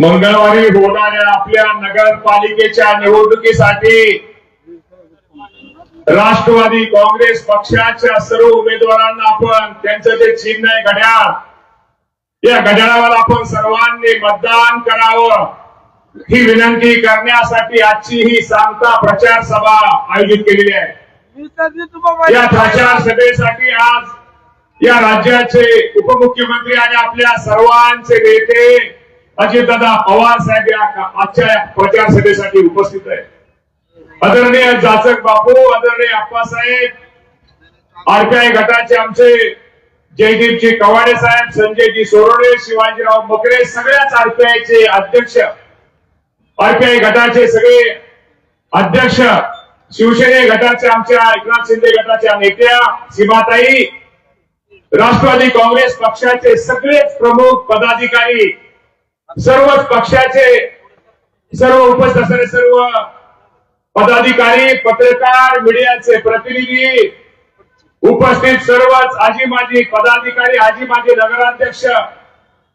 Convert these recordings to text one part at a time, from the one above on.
मंगळवारी होणाऱ्या आपल्या नगरपालिकेच्या निवडणुकीसाठी राष्ट्रवादी काँग्रेस पक्षाच्या सर्व उमेदवारांना आपण त्यांचं जे चिन्ह आहे घड्याळ या घड्याळावर आपण सर्वांनी मतदान करावं. ही विनंती करण्यासाठी आजची ही सांगता प्रचार सभा आयोजित केलेली आहे. या प्रचार सभेसाठी आज या राज्याचे उपमुख्यमंत्री आणि आपल्या सर्वांचे नेते अजितदादा पवार साहेब या आजच्या प्रचार सभेसाठी उपस्थित आहे आदरणीय जाचक बापू आदरणीय आप्पासाहेब आरपीआय गटाचे आमचे जयदीपजी कवाडे साहेब संजयजी सोरोडे शिवाजीराव मकरे सगळ्याच आरपीआयचे अध्यक्ष आरपीआय गटाचे सगळे अध्यक्ष शिवसेने गटाचे आमच्या एकनाथ शिंदे गटाच्या नेत्या सीमाताई राष्ट्रवादी काँग्रेस पक्षाचे सगळेच प्रमुख पदाधिकारी सर्वच पक्षाचे सर्व उपस्थित असणारे सर्व पदाधिकारी पत्रकार मीडियाचे प्रतिनिधी उपस्थित सर्वच आजी माजी पदाधिकारी आजी माजी नगराध्यक्ष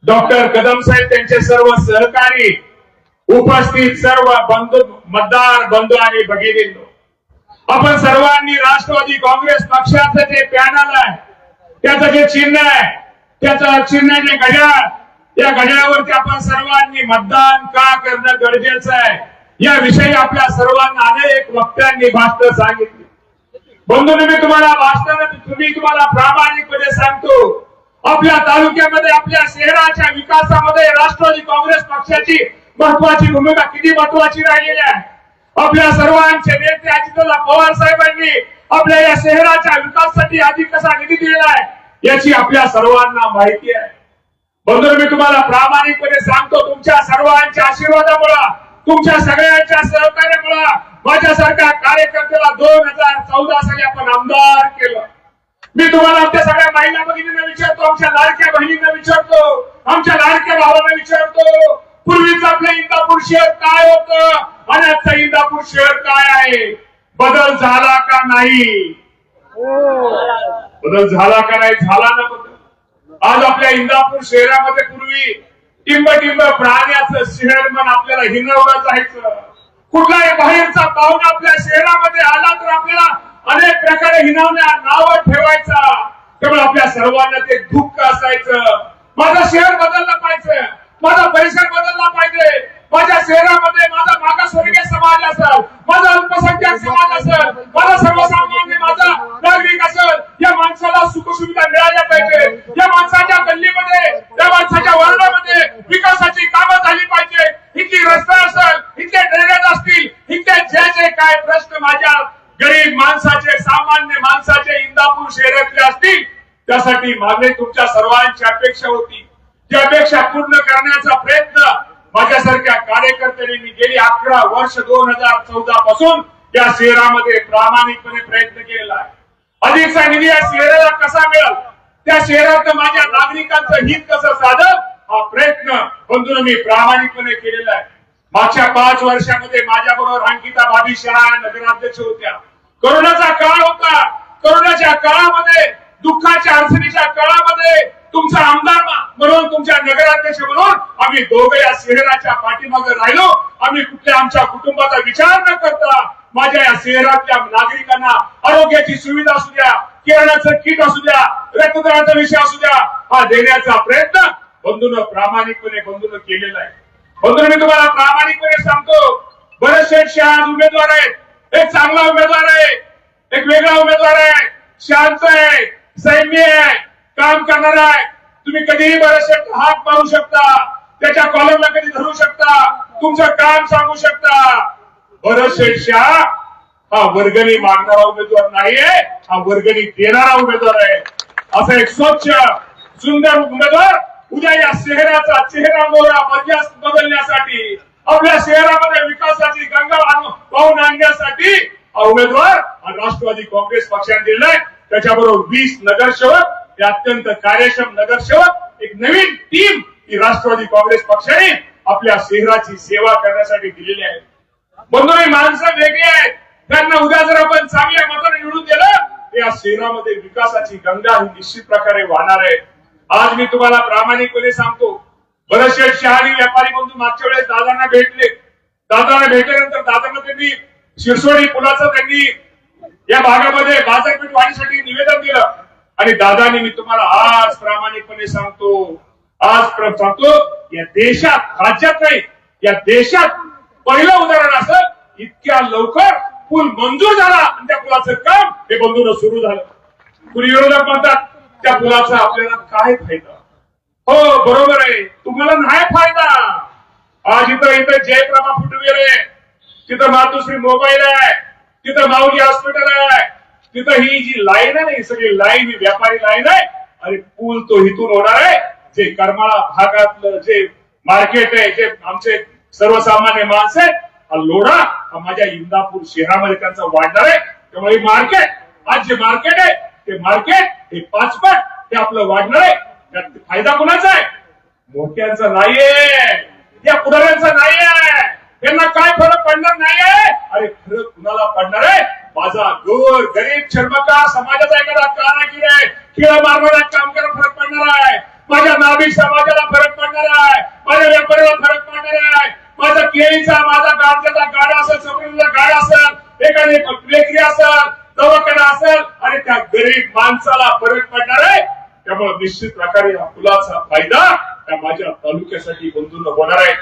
डॉक्टर कदम साहेब त्यांचे सर्व सहकारी उपस्थित सर्व बंधू मतदार बंधू आणि भगिनींनो. आपण सर्वांनी राष्ट्रवादी काँग्रेस पक्षाचं जे पॅनल आहे त्याचं जे चिन्ह आहे त्याचं चिन्ह जे घड्याळ या घड्याळावरती आपण सर्वांनी मतदान का करणं गरजेचं आहे? याविषयी आपल्या सर्वांना अनेक वक्त्यांनी भाषण सांगितली. बंधूंनी मी तुम्हाला भाषण तुम्ही तुम्हाला प्रामाणिकपणे सांगतो. आपल्या तालुक्यामध्ये आपल्या शहराच्या विकासामध्ये राष्ट्रवादी काँग्रेस पक्षाची महत्वाची भूमिका किती महत्वाची राहिलेली आहे? आपल्या सर्वांचे नेते अजितदादा पवार साहेबांनी आपल्या या शहराच्या विकासासाठी आधी कसा निधी दिलेला आहे याची आपल्या सर्वांना माहिती आहे. बंधू मी तुम्हाला प्रामाणिकपणे सांगतो तुमच्या सर्वांच्या आशीर्वादामुळे तुमच्या सगळ्यांच्या सहकार्यामुळे माझ्यासारख्या कार्यकर्त्याला दोन हजार चौदा साली आपण आमदार केलं. मी तुम्हाला आमच्या सगळ्या महिला भगिनींना विचारतो आमच्या लाडक्या बहिणींना विचारतो आमच्या लाडक्या भावांना विचारतो पूर्वीच आपलं इंदापूर शहर काय होतं? आणि आजचं इंदापूर शहर काय आहे? बदल झाला का नाही? बदल झाला का नाही? झाला ना बदल. आज आपल्या इंदापूर शहरामध्ये पूर्वी टिंब टिंब प्राण्याचं शहर म्हणून आपल्याला हिनवलं जायचं. कुठलाही बाहेरचा पाहुणा आपल्या शहरामध्ये आला तर आपल्याला अनेक प्रकारे हिनवण्या नावं ठेवायचा. त्यामुळे आपल्या सर्वांना ते दुःख असायचं. माझं शहर बदललं पाहिजे. माझा परिसर बदलला पाहिजे. माझ्या शहरामध्ये माझा मागासवर्गीय समाज असेल माझा अल्पसंख्याक समाज असेल माझा सर्वसामान्य माझा नागरिक असेल या माणसाला सुखसुविधा मिळाल्या पाहिजे. या माणसाच्या गल्लीमध्ये या माणसाच्या वर्णामध्ये विकासाची कामं झाली पाहिजे. इथली रस्ता असेल इथले ड्रेनेज असतील इथले जे जे काय प्रश्न माझ्या गरीब माणसाचे सामान्य माणसाचे इंदापूर शहरातले असतील त्यासाठी मागणी तुमच्या सर्वांची अपेक्षा होती. ही अपेक्षा पूर्ण करण्याचा प्रयत्न माझ्यासारख्या कार्यकर्त्यांनी गेली अकरा वर्ष दोन हजार चौदा पासून या शहरामध्ये प्रामाणिकपणे प्रयत्न केलेला आहे. अधिकचा निधी या शहराला कसा मिळेल? त्या शहरात माझ्या नागरिकांचं हित कसं साधत हा प्रयत्न बंधून मी प्रामाणिकपणे केलेला आहे. मागच्या पाच वर्षामध्ये माझ्या बरोबर अंकिता भाभी शहा नगराध्यक्ष होत्या. करोनाचा काळ होता. करोनाच्या काळामध्ये दुःखाच्या अडचणीच्या काळामध्ये तुमचा आमदार म्हणून तुमच्या नगराध्यक्ष म्हणून आम्ही दोघे या शहराच्या पाठीमागे राहिलो. आम्ही कुठल्या आमच्या कुटुंबाचा विचार न करता माझ्या या शहरातल्या नागरिकांना आरोग्याची सुविधा असू द्या किराणाचं किट असू द्या रक्तदानाचा विषय असू द्या हा देण्याचा प्रयत्न बंधून प्रामाणिकपणे बंधून केलेला आहे. बंधून मी तुम्हाला प्रामाणिकपणे सांगतो बरेचसे शहाण उमेदवार आहेत. एक चांगला उमेदवार आहे एक वेगळा उमेदवार आहे शांत आहे सैन्य आहे. करणार आहे. तुम्ही कधीही बरेचसे हात मारू शकता. त्याच्या कॉलमला कधी धरू शकता. तुमचं काम सांगू शकता. बरेचसे हा वर्गणी मागणारा उमेदवार नाहीये. हा वर्गणी देणारा उमेदवार आहे. असा एक स्वच्छ सुंदर उमेदवार उद्या या शहराचा चेहरा मोहरा बदल्यास- बदलण्यासाठी आपल्या शहरामध्ये विकासाची गंगा पाहून आणण्यासाठी हा उमेदवार हा राष्ट्रवादी काँग्रेस पक्षाने दिलाय. त्याच्याबरोबर वीस नगरसेवक हे अत्यंत कार्यक्षम नगरसेवक एक नवीन टीम ही राष्ट्रवादी काँग्रेस पक्षाने आपल्या शहराची सेवा करण्यासाठी दिलेली आहे. बंधू ही माणसं वेगळी आहेत. त्यांना उद्या जर आपण चांगल्या मताने निवडून दिलं या शहरामध्ये विकासाची गंगा ही निश्चित प्रकारे वाहणार आहे. आज मी तुम्हाला प्रामाणिकपणे सांगतो बरेचसे शहरी व्यापारी बंधू मागच्या वेळेस दादांना भेटले. दादांना भेटल्यानंतर दादांना त्यांनी शिरसोडी पुलाचं त्यांनी या भागामध्ये बाजारपेठ वाढीसाठी निवेदन दिलं. आणि दादानी मी तुम्हाला आज प्रामाणिकपणे सांगतो आज सांगतो या देशात राज्यात नाही या देशात पहिलं उदाहरण असं इतक्या लवकर पूल मंजूर झाला आणि त्या पुलाचं काम हे बंधून सुरू झालं. कुणी विरोधक म्हणतात त्या पुलाचा आपल्याला काय फायदा? हो बरोबर आहे. तुम्हाला नाही फायदा. आज इथं इथं जयप्रभा फुटवेर आहे. तिथं मातोश्री मोबाईल आहे. तिथं माऊली हॉस्पिटल आहे. तिथं ही जी लाईन आहे ना ही सगळी लाईन ही व्यापारी लाईन आहे आणि पूल तो इथून होणार आहे. जे करमाळा भागातलं जे मार्केट आहे जे आमचे सर्वसामान्य माणसं आहेत हा लोढा हा माझ्या इंदापूर शहरामध्ये त्यांचा वाढणार आहे. त्यामुळे मार्केट आज जे मार्केट आहे ते मार्केट हे पाचपट ते आपलं वाढणार आहे. त्यात फायदा कोणाचा आहे? मोठ्यांचा नाहीये. या पुढाऱ्यांचा नाहीये. त्यांना काय फरक पडणार नाहीये? अरे फरक कुणाला पडणार आहे? माझा गोर गरीब चर्मकार समाजाचा एखादा कारागीर आहे खेळ मारणारा काम फरक पडणार आहे माझ्या नाभिक समाजाला फरक पडणार आहे माझ्या व्यापाऱ्याला फरक पडणार आहे माझा केळीचा माझा गाडच्याचा गाडा असेल समृद्धीचा गाडा असेल एखादी बेकरी असेल दवाखाना असेल आणि त्या गरीब माणसाला फरक पडणार आहे त्यामुळे निश्चित प्रकारे या पुलाचा फायदा त्या माझ्या तालुक्यासाठी बंधून होणार आहे.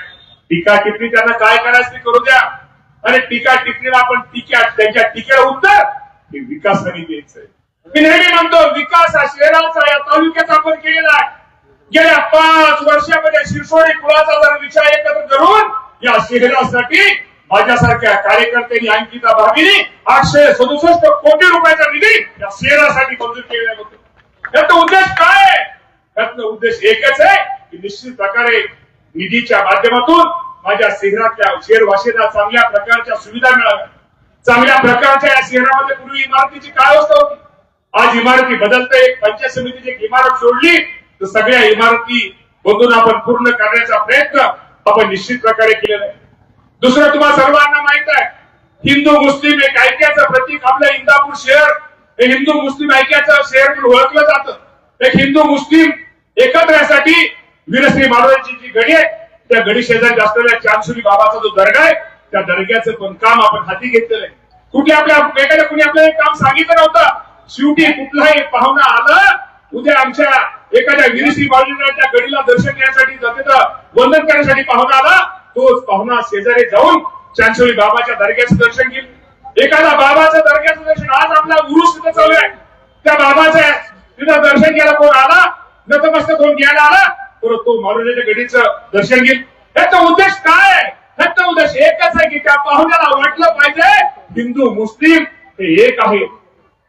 टीका टिप्पणी त्यांना काय करायचं ते करू द्या. आणि टीका टिपणीला आपण टीका त्यांच्या टीकेला उत्तर हे विकासाने द्यायचंय. मी नेहमी म्हणतो विकास हा शहराचा या तालुक्याचा आपण केलेला आहे. गेल्या पाच वर्षामध्ये शिरसोडी कुळाचा जर विचार एकत्र करून या शहरासाठी माझ्यासारख्या कार्यकर्त्यांनी अंकिता भाभीने आठशे सदुसष्ट कोटी रुपयाचा निधी या शहरासाठी मंजूर केलेला होतो. त्याचा उद्देश काय? त्यातला उद्देश एकच आहे की निश्चित प्रकारे निधीच्या माध्यमातून माझ्या शहरातल्या शहरवासींना चांगल्या प्रकारच्या सुविधा मिळाव्या चांगल्या प्रकारच्या या शहरामध्ये पूर्वी इमारतीची काय अवस्था होती? आज इमारती बदलते पंचायत समितीची एक इमारत सोडली तर सगळ्या इमारती बघून आपण पूर्ण करण्याचा प्रयत्न आपण निश्चित प्रकारे केलेला आहे. दुसरं तुम्हाला सर्वांना माहीत आहे हिंदू मुस्लिम एक ऐक्याचं प्रतीक आपलं इंदापूर शहर. हे हिंदू मुस्लिम ऐक्याचं शहर म्हणून ओळखलं जातं. एक हिंदू मुस्लिम एकत्र यासाठी वीरश्री महाराजांची जी गडी आहे. त्या गडी शेजारी असलेल्या चांदसुरी बाबाचा जो दर्गा आहे त्या दर्ग्याचं पण काम आपण हाती घेतलेलं आहे. कुठे आपल्या एखाद्या कुणी आपल्याला एक काम सांगितलं नव्हतं? शेवटी कुठलाही पाहुणा आला उद्या आमच्या एखाद्या वीरश्री बाजूच्या गडीला दर्शन घेण्यासाठी तिथं वंदन करण्यासाठी पाहुणा आला तोच पाहुणा शेजारी जाऊन चांदसोली बाबाच्या दर्ग्याचं दर्शन घेईल. एखादा बाबाचं दर्ग्याचं दर्शन आज आपला उरुस तिथं चालू आहे. त्या बाबाच्या तिथं दर्शन घ्यायला कोण आला? नतमस्तक कोण घ्यायला आला? तर तो मारुतीच्या गडीचं दर्शन घेईल. ह्याचा उद्देश काय? आहे याचा उद्देश एकच आहे की त्या पाहुण्याला वाटलं पाहिजे हिंदू मुस्लिम हे एक आहे.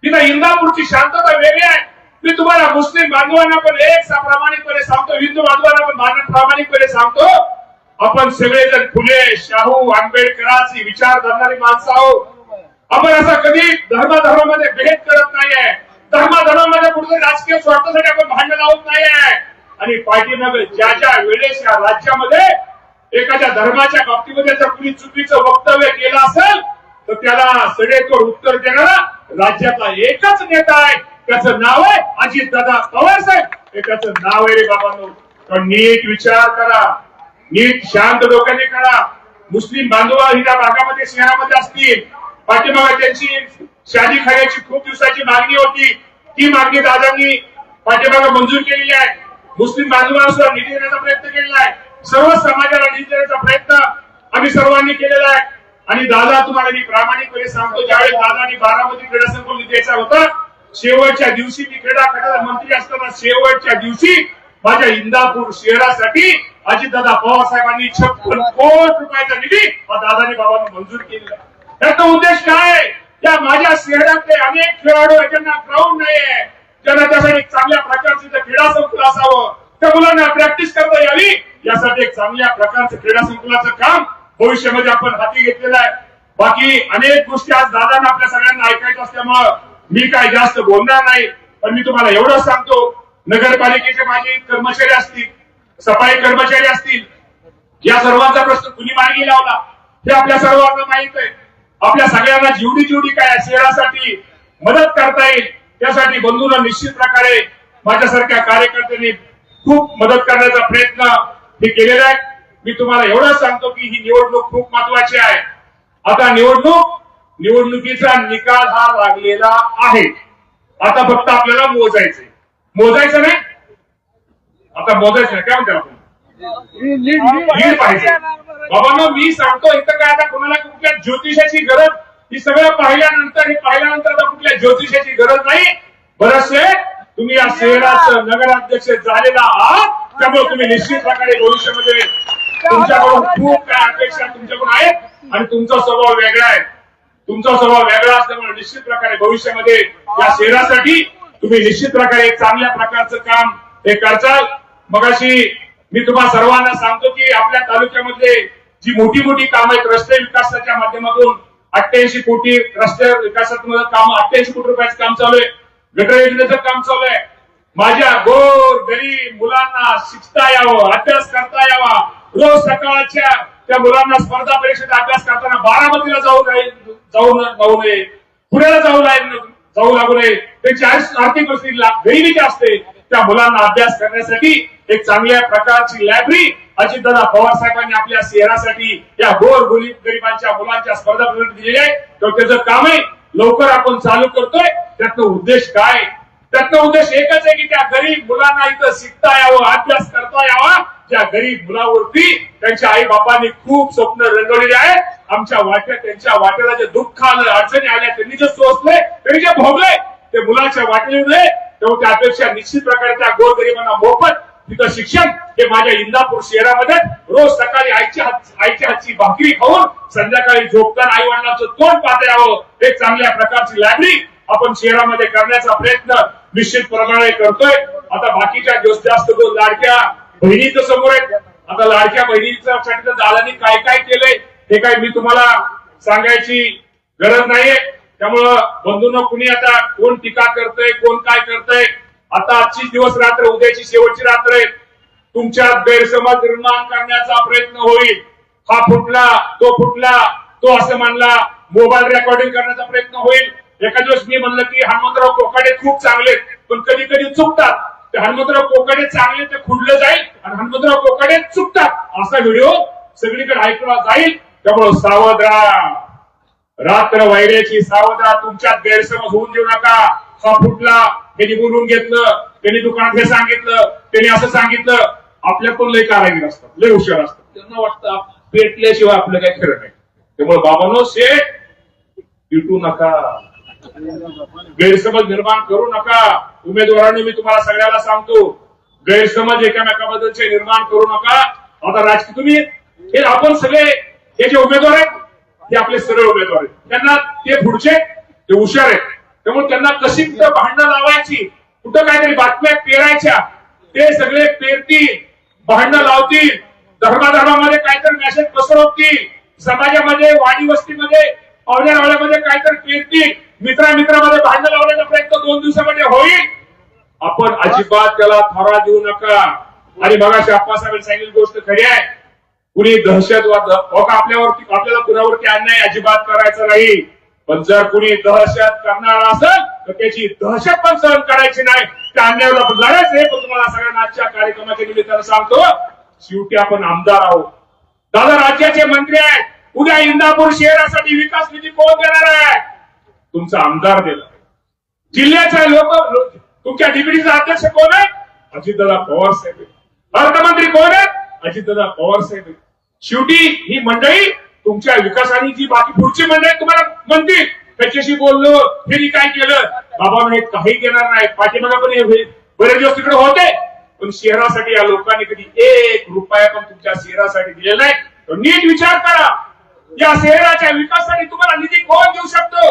तिथं इंदापूरची शांतता वेगळी आहे. मी तुम्हाला मुस्लिम बांधवांना पण एक प्रामाणिकपणे सांगतो हिंदू बांधवांना पण मान- प्रामाणिकपणे सांगतो. आपण सगळेजण फुले शाहू आंबेडकरांची विचार धरणारी माणसं आहोत. आपण असं कधी धर्माधर्मामध्ये भेद करत नाहीये. धर्माधर्मामध्ये कुठेतरी राजकीय स्वार्थासाठी आपण भांडण लावत नाहीये. आणि पाठीमागे ज्या ज्या वेळेस या राज्यामध्ये एखाद्या धर्माच्या बाबतीमध्ये जर कुणी चुकीचं वक्तव्य केलं असेल तर त्याला सडेतोड उत्तर देणारा राज्यातला एकच नेता आहे. त्याचं नाव आहे अजित दादा पवार साहेब. हे त्याचं नाव आहे रे बाबांनो. पण नीट विचार करा. नीट शांत डोक्याने करा. मुस्लिम बांधव ही त्या भागामध्ये शहरामध्ये असतील. पाठीमागे त्यांची शादी खाण्याची खूप दिवसाची मागणी होती. ती मागणी दादांनी पाठीमागे मंजूर केलेली आहे. मुस्लिम बांधवांना सुद्धा निधी देण्याचा प्रयत्न केलेला आहे. सर्व समाजाला निधी देण्याचा प्रयत्न आम्ही सर्वांनी केलेला आहे. आणि दादा तुम्हाला मी प्रामाणिकपणे सांगतो ज्यावेळेस दादानी बारामती क्रीडा संकुल द्यायचा होता शेवटच्या दिवशी मी क्रीडा खात्याचा मंत्री असताना शेवटच्या दिवशी माझ्या इंदापूर शहरासाठी अजितदादा पवार साहेबांनी छप्पन कोट रुपयाचा निधी हा दादानी बाबांना मंजूर केलेला त्याचा उद्देश काय त्या माझ्या शहरातले अनेक खेळाडू आहेत, ज्यांना ग्राउंड आहे त्यांना त्यासाठी चांगल्या प्रकारचं क्रीडा संकुल असावं. त्या मुलांना प्रॅक्टिस करता यावी. यासाठी एक चांगल्या प्रकारचं क्रीडा संकुलाचं काम भविष्यामध्ये आपण हाती घेतलेलं आहे. बाकी अनेक गोष्टी आज दादांना आपल्या सगळ्यांना ऐकायचं असल्यामुळं मी काय जास्त बोलणार नाही. पण मी तुम्हाला एवढं सांगतो नगरपालिकेचे माझे कर्मचारी असतील सफाई कर्मचारी असतील या सर्वांचा प्रश्न कुणी मार्गी लावला? हे आपल्या सर्वांना माहीत आहे. आपल्या सगळ्यांना जेवढी जेवढी काय शहरासाठी मदत करता येईल त्यासाठी बंधूंना निश्चित प्रकारे माझ्यासारख्या कार्यकर्त्यांनी खूप मदत करण्याचा प्रयत्न हे केलेला आहे. मी तुम्हाला एवढंच सांगतो की ही निवडणूक खूप महत्वाची आहे. आता निवडणूक निवडणुकीचा निकाल हा लागलेला आहे. आता फक्त आपल्याला मोजायचंय. मोजायचं नाही? आता मोजायचं नाही. काय म्हणते आपण? लीड पाहिजे. बाबांनो मी सांगतो इथं काय आता कोणाला कुठल्या ज्योतिषाची गरज ही सगळं पाहिल्यानंतर हे पाहिल्यानंतर आता कुठल्या ज्योतिषाची गरज नाही. बरचसे तुम्ही या शहराचं नगराध्यक्ष झालेला आहात. त्यामुळे तुम्ही निश्चित प्रकारे भविष्यामध्ये तुमच्याकडून खूप काय अपेक्षा तुमच्याकडून आहेत. आणि तुमचा स्वभाव वेगळा आहे. तुमचा स्वभाव वेगळा असल्यामुळे निश्चित प्रकारे भविष्यामध्ये या शहरासाठी तुम्ही निश्चित प्रकारे चांगल्या प्रकारचं काम हे करचाल. मगाशी मी तुम्हा सर्वांना सांगतो की आपल्या तालुक्यामध्ये जी मोठी मोठी कामं आहेत रस्ते विकासाच्या माध्यमातून अठ्ठ्याऐंशी कोटी रस्ते विकासात्मक काम अठ्ठ्याऐंशी कोटी रुपयाचं काम चालू आहे. गटर योजनेचं काम चालू आहे. माझ्या गोर गरीब मुलांना शिकता यावं अभ्यास करता यावा. रोज सकाळच्या त्या मुलांना स्पर्धा परीक्षेचा अभ्यास करताना बारामतीला जाऊ नये जाऊ न- जाऊ नये. पुण्याला जाऊ लागू जाऊ लागू नये. त्यांची आर्थिक परिस्थिती गरिबीची असते त्या मुलांना अभ्यास करण्यासाठी एक चांगल्या प्रकारची लायब्ररी अजितदादा पवार साहेबांनी आपल्या शहरासाठी या गोर गोली गरिबांच्या मुलांच्या स्पर्धा दिलेली आहे. तर त्याचं काम आहे लवकर आपण चालू करतोय. त्यातनं उद्देश काय? त्यातनं उद्देश एकच आहे की त्या गरीब मुलांना इथं शिकता यावं अभ्यास करता यावा. त्या गरीब मुलावरती त्यांच्या आई बापांनी खूप स्वप्न रंगवलेली आहे. आमच्या वाट्या त्यांच्या वाट्याला जे दुःख आलं अडचणी आल्या त्यांनी जे सोसले त्यांनी जे भोगले ते मुलाच्या वाटेल नये. तेव्हा त्या अपेक्षा निश्चित प्रकारे त्या गोरगरिबांना मोफत तिथं शिक्षण हे माझ्या इंदापूर शहरामध्ये रोज सकाळी आईच्या हात आईच्या हातची भाकरी खाऊन संध्याकाळी झोपताना आई वडिलांचं तोंड पाहता यावं एक चांगल्या प्रकारची लायब्ररी आपण शहरामध्ये करण्याचा प्रयत्न निश्चित प्रमाणे करतोय. आता बाकीच्या जास्त जास्त लाडक्या बहिणीचं समोर आहेत आता लाडक्या बहिणीच्या साठी तर काय काय केलंय हे काय मी तुम्हाला सांगायची गरज नाहीये. त्यामुळं बंधूंना कुणी आता कोण टीका करतय कोण काय करतय आता आजची दिवस रात्र उद्याची शेवटची रात्र आहे. तुमच्यात गैरसमज निर्माण करण्याचा प्रयत्न होईल. हा फुटला तो फुटला तो असं मानला. मोबाईल रेकॉर्डिंग करण्याचा प्रयत्न होईल. एका दिवस मी म्हणलं की हनुमंतराव कोकाडे खूप चांगले पण कधी कधी चुकतात. ते हनुमंतराव कोकाडे चांगले ते खुडलं जाईल आणि हनुमंतराव कोकाडे चुकतात. असा व्हिडिओ सगळीकडे ऐकला जाईल. त्यामुळे सावध राहा रात्र वैऱ्याची सावधा. तुमच्यात गैरसमज होऊन देऊ नका. हा फुटला त्यांनी बोलून घेतलं त्यांनी दुकानात हे सांगितलं त्यांनी असं सांगितलं आपल्या पण लय कारागीर असतात लय हुशार असतात. त्यांना वाटतं पेटल्याशिवाय आपलं काही खरं नाही. त्यामुळे बाबानो शेठ पिटू नका. गैरसमज निर्माण करू नका. उमेदवारांनी मी तुम्हाला सगळ्याला सांगतो गैरसमज एकामेकाबद्दलचे निर्माण करू नका. आता राजकीय तुम्ही हे आपण सगळे हे जे उमेदवार आहेत हे आपले सरळ उमेदवार आहेत. त्यांना ते पुढचे ते हुशार आहेत. त्यामुळे त्यांना कशी कुठं भांडणं लावायची कुठं काहीतरी बातम्या पेरायच्या ते सगळे पेरतील भांडणं लावतील. धर्माधर्मामध्ये काहीतरी मॅसेज पसरवतील. समाजामध्ये वाडी वस्तीमध्ये पावल्या रावल्यामध्ये काहीतरी पेरतील. मित्रा मित्रामध्ये भांडणं लावण्याचा प्रयत्न दोन दिवसामध्ये होईल. आपण अजिबात त्याला थोरा देऊ नका. आणि मगाशी आप्पासाहेबांनी सांगितली गोष्ट खरी आहे. कुणी दहशतवाद आपल्यावरती आपल्याला कुणावरती अन्याय अजिबात करायचा नाही. पण जर कुणी दहशत करणार असेल तर त्याची दहशत पण सहन करायची नाही. त्या लढायचं आहे. पण तुम्हाला सगळ्यांना आजच्या कार्यक्रमाच्या निमित्तानं सांगतो शेवटी आपण आमदार आहोत. दादा राज्याचे मंत्री आहेत. उद्या इंदापूर शहरासाठी विकास निधी कोण देणार आहे? तुमचा आमदार देणार. जिल्ह्याचे लोक तुमच्या डिप्युटीचा अध्यक्ष कोण आहे? अजितदादा पवार साहेब अर्थमंत्री कोण आहेत? अजितदादा पवार साहेब शेवटी ही मंडळी तुमच्या विकासाने जी बाकी पुढची मंडळी तुम्हाला म्हणतील. त्याच्याशी बोललो हे काय केलं? बाबा हे काही देणार नाही पाठीमागा पण हे बरेच दिवस तिकडे होते. पण शहरासाठी या लोकांनी कधी एक रुपया पण तुमच्या शहरासाठी दिलेला नाही. तर नीट विचार करा. या शहराच्या विकासासाठी तुम्हाला निधी कोण देऊ शकतो?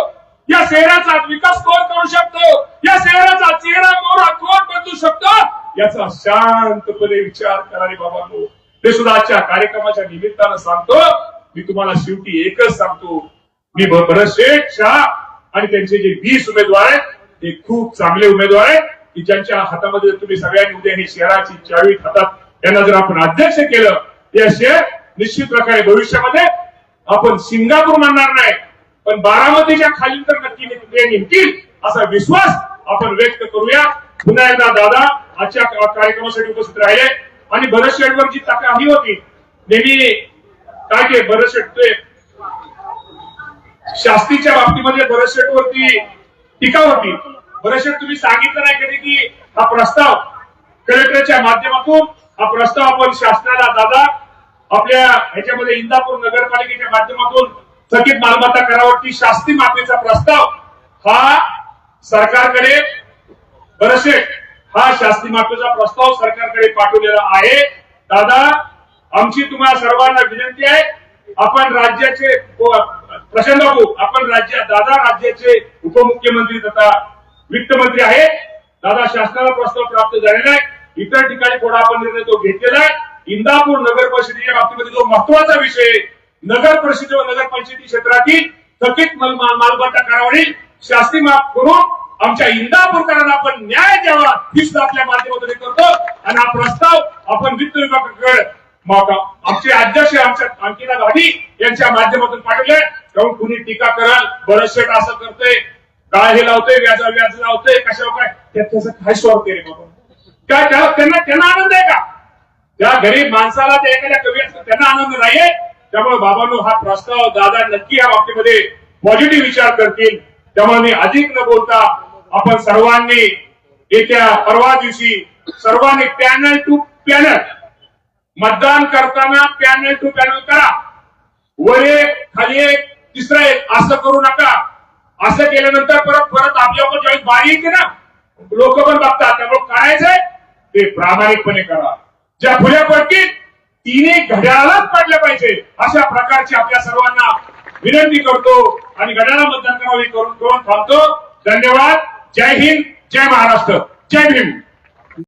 या शहराचा विकास कोण करू शकतो? या शहराचा चेहरा मोहरा कोण बदलू शकतो? याचा शांतपणे विचार करा रे बाबांनो. ते सुद्धा आजच्या कार्यक्रमाच्या निमित्तानं सांगतो मी तुम्हाला शेवटी एकच सांगतो. मी भरत शाह आणि त्यांचे जे वीस उमेदवार आहेत ते खूप चांगले उमेदवार आहेत. की ज्यांच्या हातामध्ये तुम्ही सगळ्यांनी उद्या ही शहराची चावी हातात त्यांना जर आपण अध्यक्ष केलं या शहर निश्चित प्रकारे भविष्यामध्ये आपण सिंगापूर म्हणणार नाही. पण बारामतीच्या खाली तर नक्की निघतील असा विश्वास आपण व्यक्त करूया. पुन्हा एकदा दादा आजच्या कार्यक्रमासाठी उपस्थित राहिले. आणि भरत शेडवर जी तक्रार होती नेहमी काय ते भरत शास्त्रीच्या शास्तीच्या बाबतीमध्ये भरत वरती टीका होती. भरत तुम्ही सांगितलं नाही कधी की हा प्रस्ताव कलेक्टरच्या माध्यमातून हा प्रस्ताव आपण शासनाला दादा आपल्या ह्याच्यामध्ये इंदापूर नगरपालिकेच्या माध्यमातून थकीत मालमत्ता करावरती शास्ती माफीचा प्रस्ताव हा सरकारकडे बरेचसे हा शास्ती माफीचा प्रस्ताव सरकारकडे पाठवलेला आहे. दादा आमची तुम्हाला सर्वांना विनंती आहे आपण राज्याचे प्रसन्न बाबू आपण राज्य दादा राज्याचे उपमुख्यमंत्री तथा वित्तमंत्री आहे. दादा शासनाला प्रस्ताव प्राप्त झालेला आहे. इतर ठिकाणी थोडा आपण निर्णय तो घेतलेला आहे. इंदापूर नगर परिषदेच्या बाबतीमध्ये जो महत्त्वाचा विषय नगर परिषद व नगर पंचायती क्षेत्रातील थकीत माल- मालमत्ता करावरील शास्ती माफ करून आमच्या इंदापूरकरांना आपण न्याय द्यावा हीच आपल्या माध्यमातून करतो. आणि हा प्रस्ताव आपण वित्त विभागाकडे मग आमचे अध्यक्ष आमच्या अंकिता गाठी यांच्या माध्यमातून पाठवले. तेव्हा कुणी टीका कराल बरंशे असं करतोय काय हे लावतोय व्याजा व्याज लावतोय कशावर काय? त्यात त्याचं काय स्वार्थ रे बाबा? काय त्यांना त्यांना आनंद आहे का? त्या गरीब माणसाला त्या एखाद्या कवी त्यांना आनंद नाहीये त्यामुळे बाबांनो हा प्रस्ताव दादा नक्की या बाबतीमध्ये पॉझिटिव्ह विचार करतील. त्यामुळे मी अधिक न बोलता आपण सर्वांनी येत्या परवा दिवशी सर्वांनी पॅनल टू पॅनल मतदान करताना पॅनल टू पॅनल करा. वर एक खाली एक तिसरा एक. असं करू नका. असं केल्यानंतर परत परत आपल्यावर ज्यावेळेस बारी येते ना? लोक पण बघतात. त्यामुळे करायचंय ते प्रामाणिकपणे करा. ज्या फुल्या पडतील तिने घड्याळालाच पडल्या पाहिजे. अशा प्रकारची आपल्या सर्वांना विनंती करतो आणि घड्याळा मतदान करावे करून करून थांबतो. धन्यवाद. जय हिंद. जय महाराष्ट्र. जय भीम.